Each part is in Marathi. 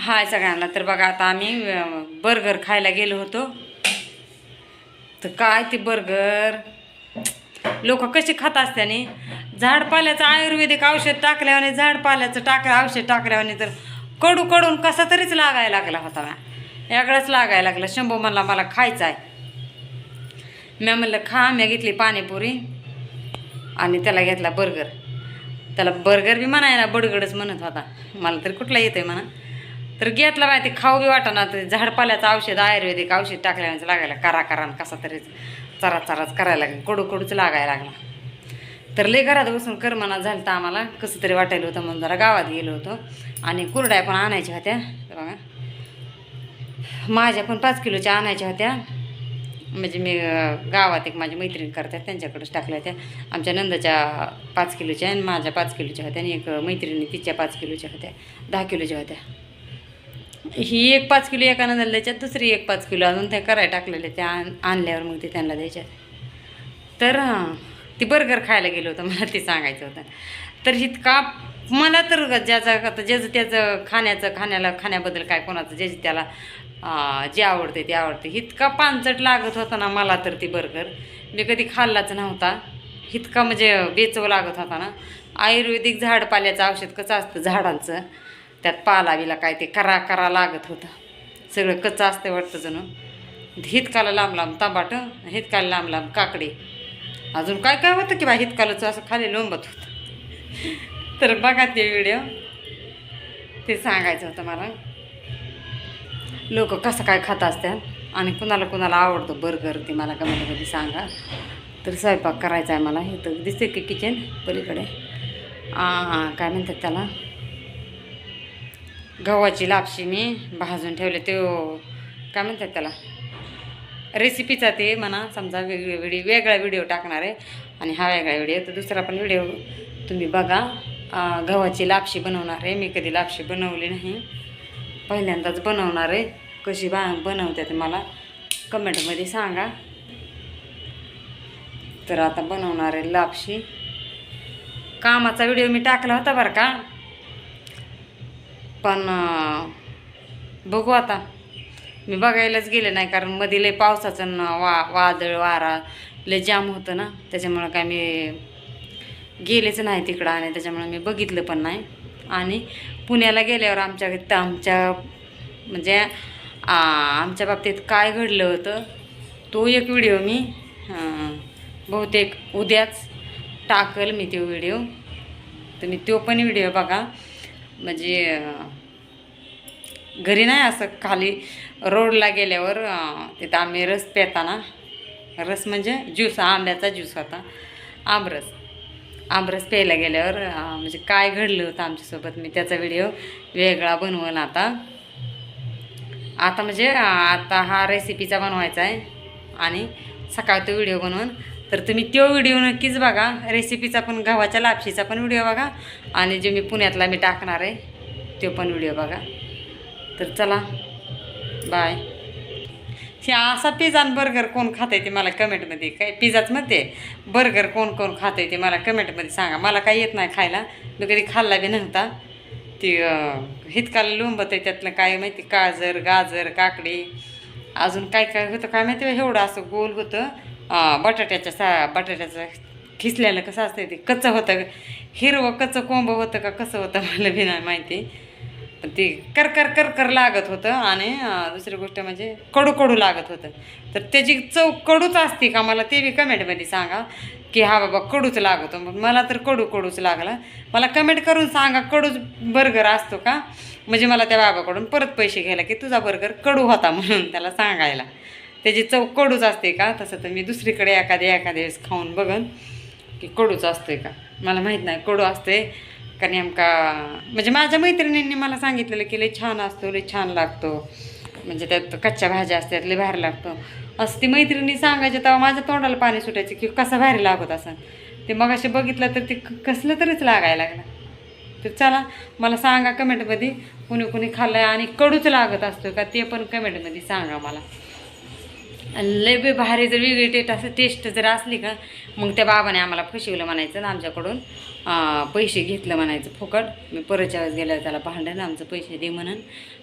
हाय सगळ्यांना. तर बघा आता आम्ही बर्गर खायला गेलो होतो. तर काय ते बर्गर? लोक कशी खात असत्याने? झाडपाल्याचं आयुर्वेदिक औषध टाकल्याने झाडपाल्याचं टाक औषध टाकल्याने तर कडू कडून कसा तरीच लागायला लागला होता म्या वेगळाच लागायला लागला. शंभू म्हणला मला खायचा आहे. म्या म्हणलं खा. म्या घेतली पाणीपुरी आणि त्याला घेतला बर्गर. त्याला बर्गर बी म्हणायला बडगडच म्हणत होता. मला तरी कुठला येतोय म्हणा. तर घेतला माहिती खाऊ बी वाटाना तर झाडपाल्याचं औषध आयुर्वेदिक औषध टाकल्यानंतर लागायला करा करा कसा तरी चरा चराच करायला लागला कडू कडूच लागायला लागला. तर लय घरात बसून करमना झालं तर आम्हाला कसं तरी वाटायला होतं म्हणून जरा गावात गेलो होतो. आणि कुरड्या पण आणायच्या होत्या बघा. माझ्या पण पाच किलोच्या आणायच्या होत्या. म्हणजे मी गावात एक माझी मैत्रीण करतात त्यांच्याकडेच टाकल्या होत्या. आमच्या नंदाच्या पाच किलोच्या आणि माझ्या पाच किलोच्या होत्या आणि एक मैत्रिणी तिच्या पाच किलोच्या होत्या दहा किलोच्या होत्या. ही एक पाच किलो एकानं नंदाला त्याच्यात दुसरी एक पाच किलो अजून त्या करायला टाकलेल्या त्या आण आणल्यावर मग ते त्यांना द्यायच्यात. तर ती बर्गर खायला गेलो होतं मला ते सांगायचं होतं. तर इतका मला तर ज्याचं आता ज्याचं त्याचं खाण्याचं खाण्याला खाण्याबद्दल काय कोणाचं ज्याची त्याला जे आवडते ते आवडते. इतका पानचट लागत होता ना मला तर ती बर्गर. मी कधी खाल्लाच नव्हता. इतका म्हणजे बेचव लागत होता ना. आयुर्वेदिक झाडपाल्याचं औषध कसं असतं झाडांचं? त्यात पालावीला काय ते करा करा लागत होतं. सगळं कच्चं असतं वाटतं जणू. हितकाला लांब लांब तांबाट हितकाला लांब लांब काकडी. अजून काय काय होतं की बा हितकालाचं असं खाली लोंबत होतं. तर बघा ते व्हिडिओ. ते सांगायचं होतं मला. लोक कसं काय खात असतात आणि कुणाला कुणाला आवडतं बर्गर ते मला कमेंटमध्ये सांगा. तर स्वयंपाक करायचा आहे मला. हे तर दिसते की किचन पलीकडे. आ, काय म्हणतात त्याला? गव्हाची लापशी मी भाजून ठेवले ते. काय म्हणतात त्याला? रेसिपीचा ते म्हणा समजा वेगळी व्हिडिओ वेगळा व्हिडिओ टाकणार आहे. आणि हा वेगळा व्हिडिओ तर दुसरा पण व्हिडिओ तुम्ही बघा. गव्हाची लापशी बनवणार आहे. मी कधी लापशी बनवली नाही. पहिल्यांदाच बनवणार आहे. कशी बा बनवतात मला. कमेंटमध्ये सांगा. तर आता बनवणार आहे लापशी. कामाचा व्हिडिओ मी टाकला होता बरं का? पण बघू आता. मी बघायलाच गेले नाही कारण मध्ये लय पावसाचं ना वा वादळ वारा लय जाम होतं ना. त्याच्यामुळं काय मी गेलेच नाही तिकडं आणि त्याच्यामुळं मी बघितलं पण नाही. आणि पुण्याला गेल्यावर आमच्या आमच्या म्हणजे आमच्या बाबतीत काय घडलं होतं तो एक व्हिडिओ मी बहुतेक उद्याच टाकल मी तो व्हिडिओ. तुम्ही तो पण व्हिडिओ बघा. म्हणजे घरी नाही असं खाली रोडला गेल्यावर तिथं आम्ही रस पेताना रस म्हणजे ज्यूस आंब्याचा ज्यूस होता. आमरस. आमरस प्यायला गेल्यावर म्हणजे काय घडलं होतं आमच्यासोबत मी त्याचा व्हिडिओ वेगळा बनवून आता. आता म्हणजे आता हा रेसिपीचा बनवायचा आहे आणि सकाळ तो व्हिडिओ बनवून. तर तुम्ही तो व्हिडिओ नक्कीच बघा. रेसिपीचा पण गव्हाच्या लापशीचा पण व्हिडिओ बघा आणि जे मी पुण्यातला मी टाकणार आहे तो पण व्हिडिओ बघा. तर चला. बाय हे असा पिझ्झा आणि बर्गर कोण खात आहे ते मला कमेंटमध्ये काय पिझ्झाच म्हणते. बर्गर कोण कोण खात आहे ते मला कमेंटमध्ये सांगा. मला काही येत नाही खायला. मी कधी खाल्ला बी नव्हता. ती हितकाला लोंबत आहे त्यातलं काय माहिती काजर गाजर काकडी. अजून काय काय होतं काय माहिती एवढं असं गोल होतं. बटाट्याच्या सा बटाट्याचं खिसल्यानं कसं असतं ते कच्चं होतं. हिरवं कच्चं कोंब होतं का कसं होतं मला बी नाही माहिती. पण ते करकर करकर लागत होतं आणि दुसरी गोष्ट म्हणजे कडू कडू लागत होतं. तर त्याची चव कडूच असते का मला ते बी कमेंटमध्ये सांगा की हा बाबा कडूच लागतो. मग मला तर कडू कडूच लागला. मला कमेंट करून सांगा कडूच बर्गर असतो का? म्हणजे मला त्या बाबाकडून परत पैसे घ्यायला की तुझा बर्गर कडू होता म्हणून त्याला सांगायला. त्याची चव कडूच असते का? तसं तर मी दुसरीकडे एखाद्या एखाद्या वेळेस खाऊन बघन की कडूच असतोय का? मला माहीत नाही कडू असते का नेमका म्हणजे माझ्या मैत्रिणींनी मला सांगितलेलं की लई छान असतो लई छान लागतो. म्हणजे त्यात कच्च्या भाज्या असतात लई भारी लागतो. असं ती मैत्रिणी सांगायची तेव्हा माझ्या तोंडाला पाणी सुटायचं की कसं भारी लागत असं ते मग असे बघितलं तर ते क- कसलं तरीच लागायला लागलं. तर चला मला सांगा कमेंटमध्ये कुणी कुणी खाल्लं आणि कडूच लागत असतो का ते पण कमेंटमध्ये सांगा मला. लय बे भारी जर वेगळी टेस्ट असं टेस्ट जर असली का मग त्या बाबाने आम्हाला फसवलं म्हणायचं ना आमच्याकडून. पैसे घेतलं म्हणायचं फुकट. मी परतच्या वेळेस गेल्यावर त्याला भांडण आमचं पैसे दे म्हणून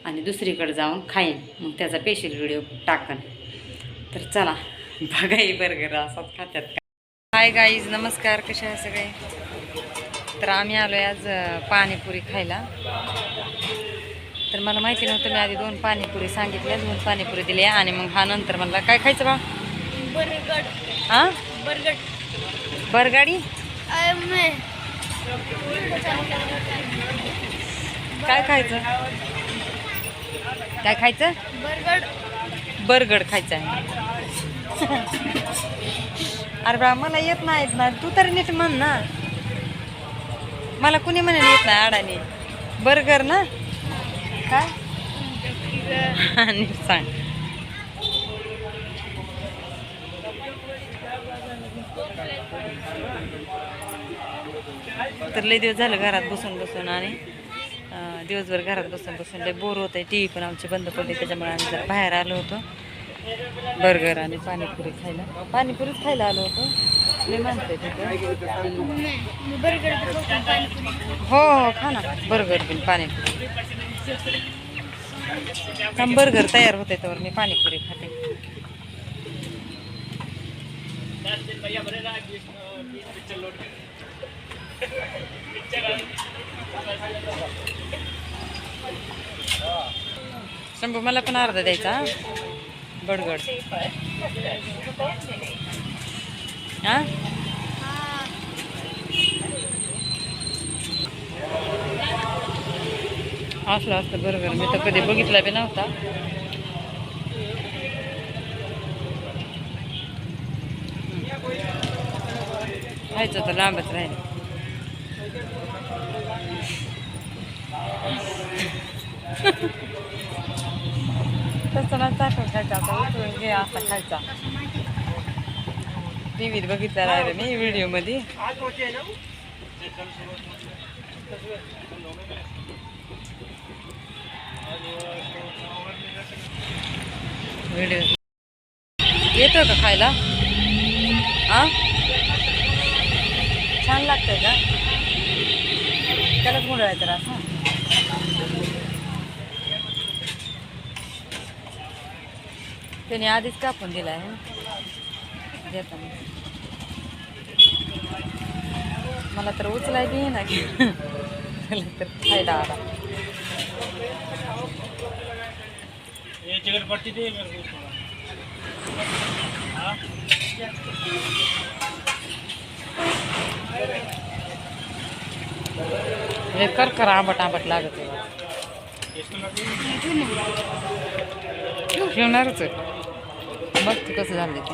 आणि दुसरीकडे जाऊन खाईन. मग त्याचा स्पेशल व्हिडिओ टाकन. तर चला बघाई बर्गर असतात खात्यात हाय गाईज नमस्कार. कसे आहे सगळे? तर आम्ही आलो आज पाणीपुरी खायला. तर मला माहिती नव्हतं मी आधी दोन पाणीपुरी सांगितल्या दोन पाणीपुरी दिली आणि मग हा नंतर म्हणला काय खायचं बा? बरगड हां बरगड? बरगाडी मैं. काय खायचं? काय खायचं? बरगड बर्गड खायचं आहे. अरे बा मला येत नाहीत ना. तू तरी नीट म्हण ना. मला कुणी म्हणे येत नाही अडाणी बर्गर ना? काय? आणि सांग. तर लय दिवस झालं घरात बसून बसून आणि दिवसभर घरात बसून बसून लय बोर होत आहे टी व्ही पण आमची बंद पडली त्याच्यामुळे आम्ही जरा बाहेर आलो होतो. बर्गर आणि पाणीपुरी खायला. पाणीपुरीच खायला आलो होतो. म्हणते हो हो खा ना. बर्गर पण पाणीपुरी. बर्गर तयार होते त्यावर मी पाणीपुरी खाते. शंभू मला पण अर्धा द्यायचा बडगड हां? असलं असतं बरोबर मी तर कधी बघितला बी नव्हता. खायचं तर लांबच राहील. तसं ना चाकून खायचा. आता उचलून घे असा खायचा. टी व्हीत बघितला राहिलं मी व्हिडिओमध्ये. व्हिडिओ. येतो का खायला? आ? छान लागतंय का? त्यालाच मुळायचं असं त्याने आधीच कापून दिला आहे मला तर उचलाय बी ना की त्याला तर खायला आला। हे कर कर आंबट आंबट लागत ठेवणारच ते कसं झालं तो.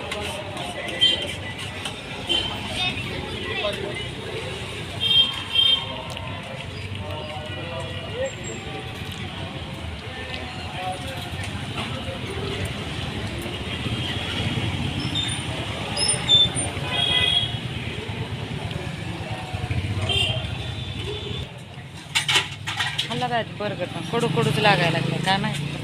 लागतं बर्गर पण कडू कडूच लागायला लागलं. काय माहिती?